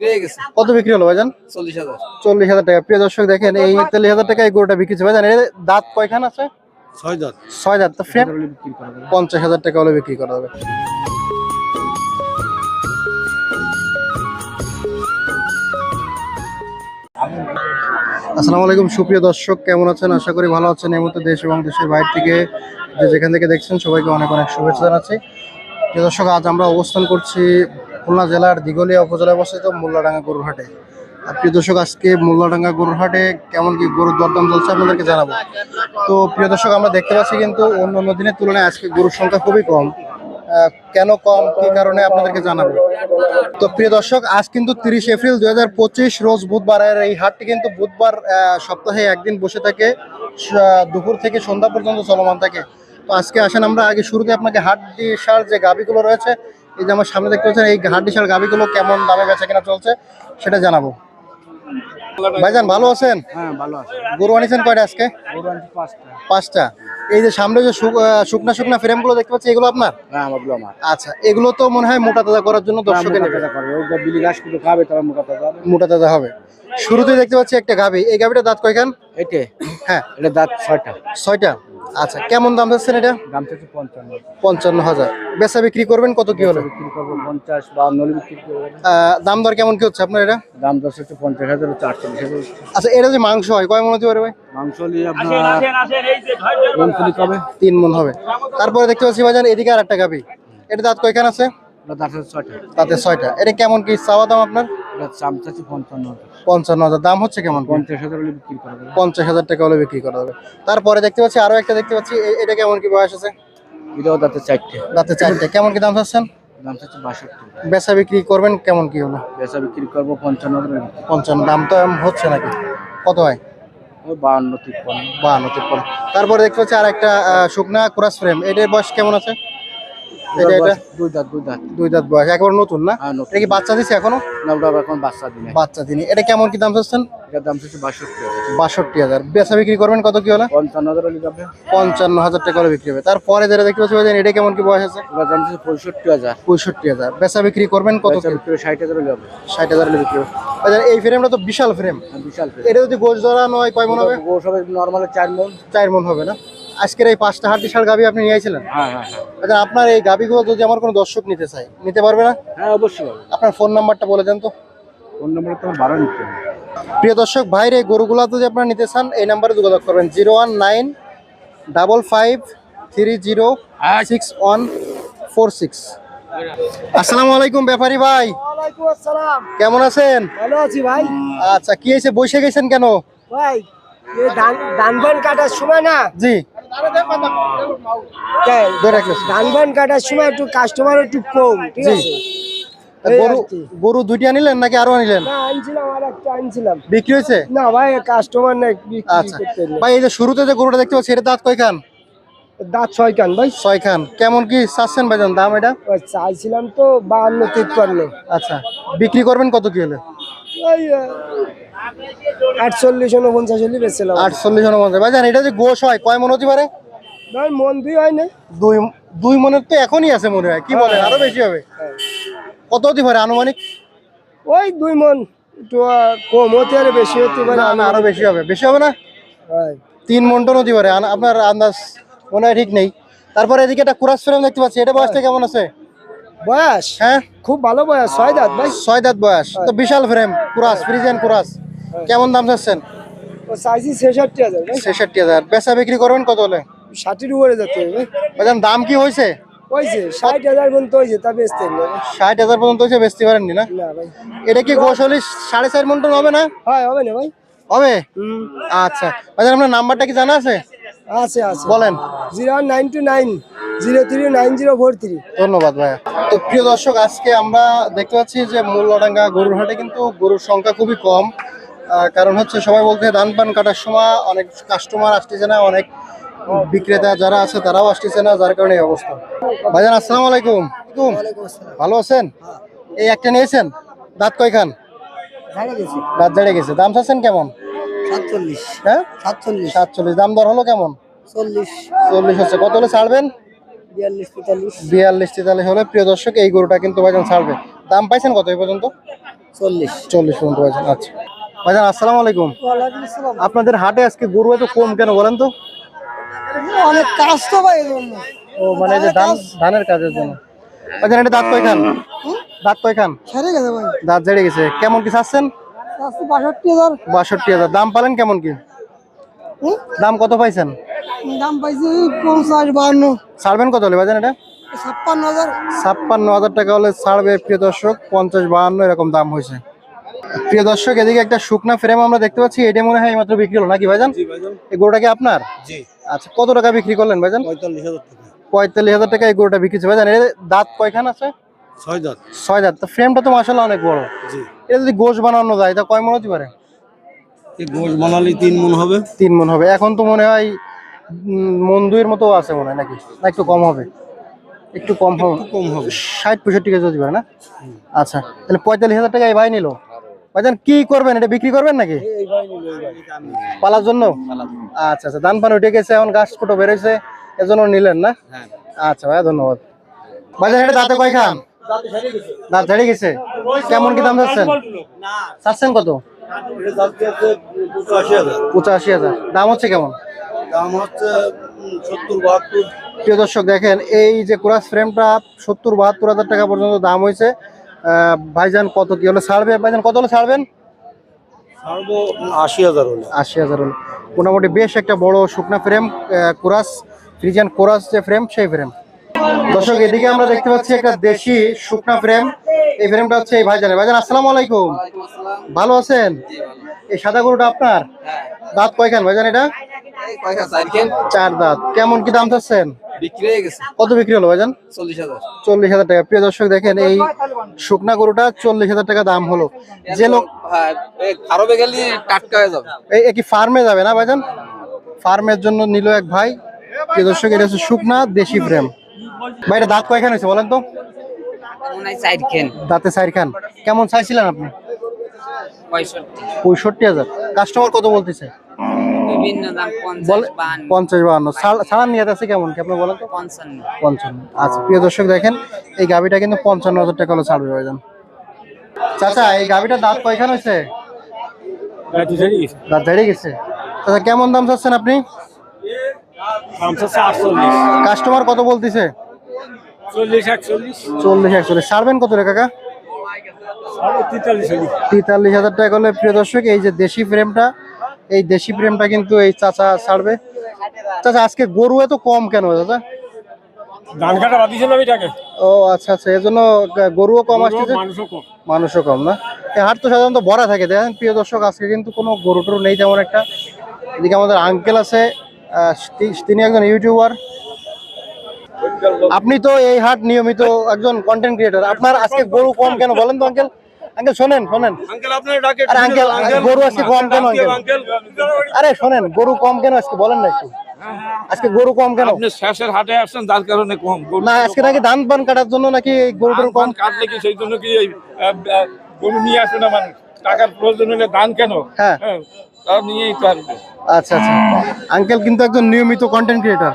কত বিক্রি হলো ভাইজান? চল্লিশ হাজার। চল্লিশ হাজার টাকা। প্রিয় দর্শক দেখেন এই চল্লিশ হাজার টাকা এই গরুটা বিক্রি হচ্ছে ভাইজান। এর দাঁত কয়খান আছে? ছয় দাঁত। ছয় দাঁত তো ফ্রেম পঞ্চাশ হাজার টাকা হলে বিক্রি করা হবে আসসালামু আলাইকুম সুপ্রিয় দর্শক কেমন আছেন? আশা করি ভালো আছেন। এই মুহূর্তে দেশ এবং দেশের বাইরে থেকে যে যেখান থেকে দেখছেন সবাইকে অনেক অনেক শুভেচ্ছা জানাচ্ছি। প্রিয় দর্শক আজ আমরা অবস্থান করছি খুলনা জেলার দিঘলিয়া উপজেলায় অবস্থিত মোল্লাডাঙ্গা গরুর হাটে। আর প্রিয় দর্শক, আজকে মোল্লাডাঙ্গা গরুর হাটে কেমন কি গরুর দরদাম চলছে আপনাদেরকে জানাব। তো প্রিয় দর্শক, আমরা দেখতে পাচ্ছি কিন্তু অন্য অন্য দিনের তুলনায় আজকে গরুর সংখ্যা খুবই কম। কেন কম? কি কারণে? আপনাদেরকে জানাব। তো প্রিয় দর্শক, আজ কিন্তু তিরিশ এপ্রিল দুই হাজার পঁচিশ রোজ বুধবার। আর এই হাটটি কিন্তু বুধবার সপ্তাহে একদিন বসে থাকে দুপুর থেকে সন্ধ্যা পর্যন্ত চলমান থাকে। তো আজকে আসেন আমরা, আগে শুরুতে আপনাকে হাট সার যে গাবিগুলো রয়েছে এই যে আমার সামনে দেখতে পাচ্ছেন এই হাট ডিসার গাবিগুলো কেমন দামে বেচা কেনা চলছে সেটা জানাব। ভাইজান ভালো আছেন? হ্যাঁ গরু আনিছেন কয়টা আজকে? পাঁচটা। এই যে সামনে যে শুকনা শুকনা ফ্রেমগুলো দেখতে পাচ্ছি এগুলো আপনার? হ্যাঁ আচ্ছা এগুলো তো মনে হয় মোটা তাজা করার জন্য দর্শকের নেবে মোটা তাজা হবে। মোটা তাজা হবে। শুরুতে দেখতে পাচ্ছি একটা গাভি। এই গাভিটা দাঁত কয়খান? এটে হ্যাঁ। এটা দাঁত ছয়টা। ছয়টা। আচ্ছা কেমন দাম যাচ্ছেন এটা? দাম চাচ্ছে পঞ্চান্ন। পঞ্চান্ন হাজার। বেচা বিক্রি করবেন কত কি হলো? বিক্রি করব পঞ্চাশ বা নলি বিক্রি করব। দাম দর কেমন কি হচ্ছে আপনার এটা? দাম দর হচ্ছে পঞ্চাশ হাজার হচ্ছে আটচল্লিশ হাজার। আচ্ছা এটা যে মাংস হয় কয় মন হতে পারে ভাই? মাংস নিয়ে আপনার কবে তিন মন হবে। তারপরে দেখতে পাচ্ছি ভাইজান এদিকে আর একটা গাভি। এটা দাঁত কয়খান আছে? এটা দাঁত হচ্ছে ছয়টা। তাতে ছয়টা। এটা কেমন কি চাওয়া দাম আপনার? এটা দাম চাচ্ছে পঞ্চান্ন হাজার। পঞ্চান্ন হাজার। দাম হচ্ছে কেমন? পঞ্চাশ হাজার হলে বিক্রি করা যাবে। পঞ্চাশ হাজার টাকা হলে বিক্রি করা হবে তারপরে দেখতে পাচ্ছি আরও একটা দেখতে পাচ্ছি এটা কেমন কি বয়স আছে? এটাও দাঁতে চারটে। রাতে চারটে। কেমন কি দাম চাচ্ছেন? দাম চাচ্ছে বাষট্টি। বেচা বিক্রি করবেন কেমন কি হলো? বেচা বিক্রি করব পঞ্চান্ন পঞ্চান্ন। দাম তো হচ্ছে নাকি? কত হয়? বাহান্ন তিপ্পান্ন। বাহান্ন তিপ্পান্ন। তারপরে দেখতে পাচ্ছি আর একটা শুকনা ক্রাস ফ্রেম। এটার বয়স কেমন আছে? এটা এটা? দুই দাঁত দুই দাঁত। দুই দাঁত বয়স। একবার নতুন না? এটা কি বাচ্চা দিছে এখনও? না এখন বাচ্চা দিনে। বাচ্চা দিনে। এটা কেমন কি দাম চাচ্ছেন? এটার দাম চাচ্ছে বাষট্টি হাজার। বাষট্টি হাজার। বেচা বিক্রি করবেন কত কি হলো? পঞ্চান্ন হাজার যাবে। পঞ্চান্ন হাজার টাকা হলে বিক্রি হবে। তারপরে যেটা দেখতে পাচ্ছি এটা কেমন কি বয়স আছে? এটার দাম চাচ্ছে পঁয়ষট্টি হাজার। পঁয়ষট্টি হাজার। বেচা বিক্রি করবেন কত ষাট হাজার হলে ষাট হাজার হলে বিক্রি হবে। এই ফ্রেমটা তো বিশাল ফ্রেম। হ্যাঁ, বিশাল এটা যদি গোছ ধরা নয় কয় মন হবে? সবাই নর্মাল চার মন। চার মন হবে না? আজকের এই পাঁচটা হাট বিশাল গাবি আপনি নিয়ে আইছিলেন হ্যাঁ হ্যাঁ হ্যাঁ। আচ্ছা আপনার এই গাবিগুলো যদি আমার কোনো দর্শক নিতে চাই নিতে পারবে না? হ্যাঁ অবশ্যই আপনার ফোন নাম্বারটা বলে দেন তো। ফোন নম্বর তো বারো নিতে প্রিয় দর্শক ভাইরে এই গরুগুলো যদি আপনারা নিতে চান এই নাম্বারে যোগাযোগ করবেন। Zero one nine double five three zero six one four six. আসসালামু আলাইকুম ব্যাপারী ভাই। আসসালাম। কেমন আছেন? ভালো আছি ভাই। আচ্ছা কি হয়েছে? বসে গেছেন কেন? ভাই ধান ধান বান কাটার সময় না জি। ধান কাটার সময় একটু কাস্টমার একটু কম ঠিক আছে? গরু আর কি। গরু দুইটা নিলেন নাকি আরও নিলেন বিক্রি হয়েছে? না ভাই কাস্টমার আচ্ছা। ভাই এই যে শুরুতে যে গরুটা দেখতে পাচ্ছি এটা দাঁত খান ছয় কান ভাই। ছয় খান কেমন কি চাচ্ছেন ভাইজান দাম এটা? চাইছিলাম তো বাহান্ন তিপ্পান্ন। আচ্ছা। বিক্রি করবেন কত কি হলে? আটচল্লিশ উনপঞ্চাশ হলে বেচছিলাম আটচল্লিশ এটা যে গোশ হয় কয় মন হতে পারে? ভাই মন দুই হয় না। দুই দুই মনের তো এখনই আছে মনে হয় কি বলেন? আরও বেশি হবে। কত হতে পারে আনুমানিক? ওই দুই মন কম হতে বেশি হতে পারে আরও বেশি হবে বেশি হবে না? তিন মন টন হতে পারে আপনার আন্দাজ মনে হয় ঠিক নেই। তারপরে এদিকে একটা কুরাস দেখতে পাচ্ছি এটা বয়সটা কেমন আছে? বয়স? হ্যাঁ। খুব ভালো বয়স ছয় দাঁত ভাই। ছয় দাঁত বয়স। তো বিশাল ফ্রেম কুরাস ফ্রিজেন কুরাস। কেমন দাম চাচ্ছেন? চাইছি ছেষট্টি হাজার ছেষট্টি হাজার। বেচা বিক্রি করবেন কত হলে? ষাটির উপরে যেতে হবে ভাইজান দাম কি হয়েছে? হয়েছে ষাট হাজার পর্যন্ত হয়েছে তা বেচতে। ষাট হাজার পর্যন্ত হয়েছে বেচতে পারেননি না? ভাই। এটা কি গোসলি সাড়ে চার হবে না? হয় হবে না ভাই। হবে? আচ্ছা। আপনার নাম্বারটা কি জানা আছে? আছে আছে। বলেন। Zero nine two nine. Zero three nine zero four three. ধন্যবাদ ভাইয়া। তো প্রিয় দর্শক আজকে আমরা দেখতে পাচ্ছি যে মূল্যডাঙ্গা গরুর হাটে কিন্তু গরুর সংখ্যা খুবই কম। কারণ হচ্ছে সবাই বলতে ধান পান কাটার সময় অনেক কাস্টমার আসতেছে না অনেক বিক্রেতা যারা আছে তারাও আসতেছে না যার কারণে এই অবস্থা। ভাইজান আসসালামু আলাইকুম। ভালো আছেন? এই একটা নিয়েছেন? দাঁত কয়খান? দাঁত জেড়ে গেছে। দাম চাচ্ছেন কেমন? সাতচল্লিশ। হ্যাঁ? সাতচল্লিশ। সাতচল্লিশ। দাম দর হলো কেমন? চল্লিশ। চল্লিশ হচ্ছে। কত হলে ছাড়বেন? বিয়াল্লিশ তেতাল্লিশ হলে প্রিয় দর্শক এই গরুটা কিন্তু ভাইজান ছাড়বে। দাম পাইছেন কত এই পর্যন্ত? চল্লিশ। চল্লিশ পর্যন্ত পাইছেন আচ্ছা। ভাইজান আসসালামু আলাইকুম। আপনাদের হাটে আজকে গরু এত কম কেন বলেন তো? অনেক কাজ তো ভাই ও মানে যে ধান ধানের কাজের জন্য। ভাইজান এটা দাঁত কয় খান দাঁত কয় খান ছেড়ে গেছে ভাই। দাঁত জেড়ে গেছে। কেমন কি চাচ্ছেন বাষট্টি হাজার। বাষট্টি হাজার। দাম পালেন কেমন কি? দাম কত পাইছেন? দাম পাইছি পঞ্চাশ বাহান্ন। ছাড়বেন কত হলে ভাইজান এটা? ছাপ্পান্ন হাজার। ছাপ্পান্ন হাজার টাকা হলে ছাড়বে প্রিয় দর্শক পঞ্চাশ বাহান্ন এরকম দাম হয়েছে। প্রিয় দর্শক এদিকে একটা শুকনা ফ্রেম আমরা দেখতে পাচ্ছি এটা মনে হয় মাত্র বিক্রি হলো নাকি ভাইজান? এই গরুটা কি আপনার? আচ্ছা কত টাকা বিক্রি করলেন ভাইজান? পঁয়তাল্লিশ হাজার টাকা। পঁয়তাল্লিশ হাজার টাকা এই গরুটা বিক্রি ভাইজান এর দাঁত কয়খান আছে? ছয় দাঁত। ছয় দাঁত। তো ফ্রেমটা তো মাসাল্লাহ অনেক বড়। জি। এটা যদি গোশ বানানো যায় তা কয় মন হতে পারে? এই গোশ বানালি তিন মন হবে। তিন মন হবে। এখন তো মনে হয় মন দুইয়ের মতো আছে মনে হয় নাকি? না একটু কম হবে। একটু কম হবে। কম হবে। ষাট পঁয়ষট্টি কেজি পারে না? আচ্ছা তাহলে পঁয়তাল্লিশ হাজার টাকা এই ভাই নিল। ভাইজান কি করবেন? এটা বিক্রি করবেন নাকি? পালার জন্য? আচ্ছা আচ্ছা ধান পান উঠে গেছে এখন গাছ ফুটো বেরোছে এজন্য নিলেন না? আচ্ছা ভাইয়া ধন্যবাদ। ভাইজান এটা দাঁতে কয় খান? দাঁত ঝাড়ে গেছে। কেমন কি দাম যাচ্ছেন চাচ্ছেন কত? পঁচাশি হাজার। দাম হচ্ছে কেমন? দাম হচ্ছে সত্তর বাহাত্তর। প্রিয় দর্শক দেখেন এই যে কোরাস ফ্রেমটা সত্তর বাহাত্তর হাজার টাকা পর্যন্ত দাম হয়েছে। ভাইজান কত কি হলে? ছাড়বে ভাইজান কত হলে ছাড়বেন? ছাড়বো আশি হাজার হলে। আশি হাজার হলে। মোটামুটি বেশ একটা বড় শুকনা ফ্রেম কোরাস ফ্রিজিয়ান কোরাস যে ফ্রেম সেই ফ্রেম। দর্শক এদিকে আমরা দেখতে পাচ্ছি একটা দেশি শুকনা ফ্রেম। এই ফ্রেমটা হচ্ছে এই ভাইজানের। ভাইজান আসসালামু আলাইকুম। ভালো আছেন? এই সাদা গরুটা আপনার? দাঁত কয়খান ভাইজান এটা? চার দাঁত। কেমন কি দাম চাচ্ছেন কত বিক্রি হলো ভাইজান? চল্লিশ হাজার। টাকা। প্রিয় দর্শক দেখেন এই শুকনা গরুটা চল্লিশ হাজার টাকা দাম হলো। যে লোক আরবে গেলে টাটকা হয়ে যাবে। এই কি ফার্মে যাবে না ভাইজান? ফার্মের জন্য নিল এক ভাই। প্রিয় দর্শক এটা হচ্ছে শুকনা দেশি প্রেম। ভাই এটা দাঁত কয়খান হয়েছে বলেন তো? দাঁতে চার খান কেমন চাইছিলেন আপনি? পঁয়ষট্টি হাজার। কাস্টমার কত বলতেছে? বিভিন্ন দাম পঞ্চাশ বলে বাহান্ন। ছাড়ার নিয়ে আছে কেমন? কি আপনি বলেন তো? পঞ্চান্ন। পঞ্চান্ন। আচ্ছা প্রিয় দর্শক দেখেন এই গাভিটা কিন্তু পঞ্চান্ন হাজার টাকা হলো ছাড়বে ভাইজান। চাচা এই দাঁত কয়খান হয়েছে? দাঁত ঝেড়ে গেছে। চাচা কেমন দাম চাচ্ছেন আপনি? কাস্টমার কত বলতেছে? চল্লিশ একচল্লিশ। চল্লিশ ছাড়বেন কত রে কাকা? তেতাল্লিশ হাজার টাকা হলে প্রিয় দর্শক এই যে দেশি ফ্রেমটা এই দেশি প্রেমটা কিন্তু এই চাচা ছাড়বে। চাচা আজকে গরু এত কম কেন চাচা ধান কাটা বাদিয়েছেন আমি এটাকে। ও আচ্ছা আচ্ছা এই জন্য গা- গরুও কম মানুষও কম। মানুষও কম না? এই হাট তো সাধারণত ভরা থাকে দেখেন প্রিয় দর্শক আজকে কিন্তু কোনো গরু টরু নেই তেমন একটা। এদিকে আমাদের আঙ্কেল আছে তিনি একজন ইউটিউবার আপনি তো এই হাট নিয়মিত একজন কন্টেন্ট ক্রিয়েটার আপনার আজকে গরু কম কেন বলেন তো আঙ্কেল আঙ্কেল শোনেন শোনেন। আরে আঙ্কেল গরু আজকে কম কেন আঙ্কেল? আরে শোনেন গরু কম কেন আজকে? বলেন না একটু। আজকে গরু কম কেন? আপনি শেষের হাটে আসছেন যার কারণে কম না আজকে নাকি ধান পান কাটার জন্য নাকি গরু কম? কাটলে কি সেই জন্য কি গরু নিয়ে আসে না মানুষ? টাকার প্রয়োজন হলে ধান কেন? হ্যাঁ। হ্যাঁ তার নিয়েই তো আসবে। আচ্ছা আচ্ছা। আঙ্কেল কিন্তু একজন নিয়মিত কন্টেন্ট ক্রিয়েটর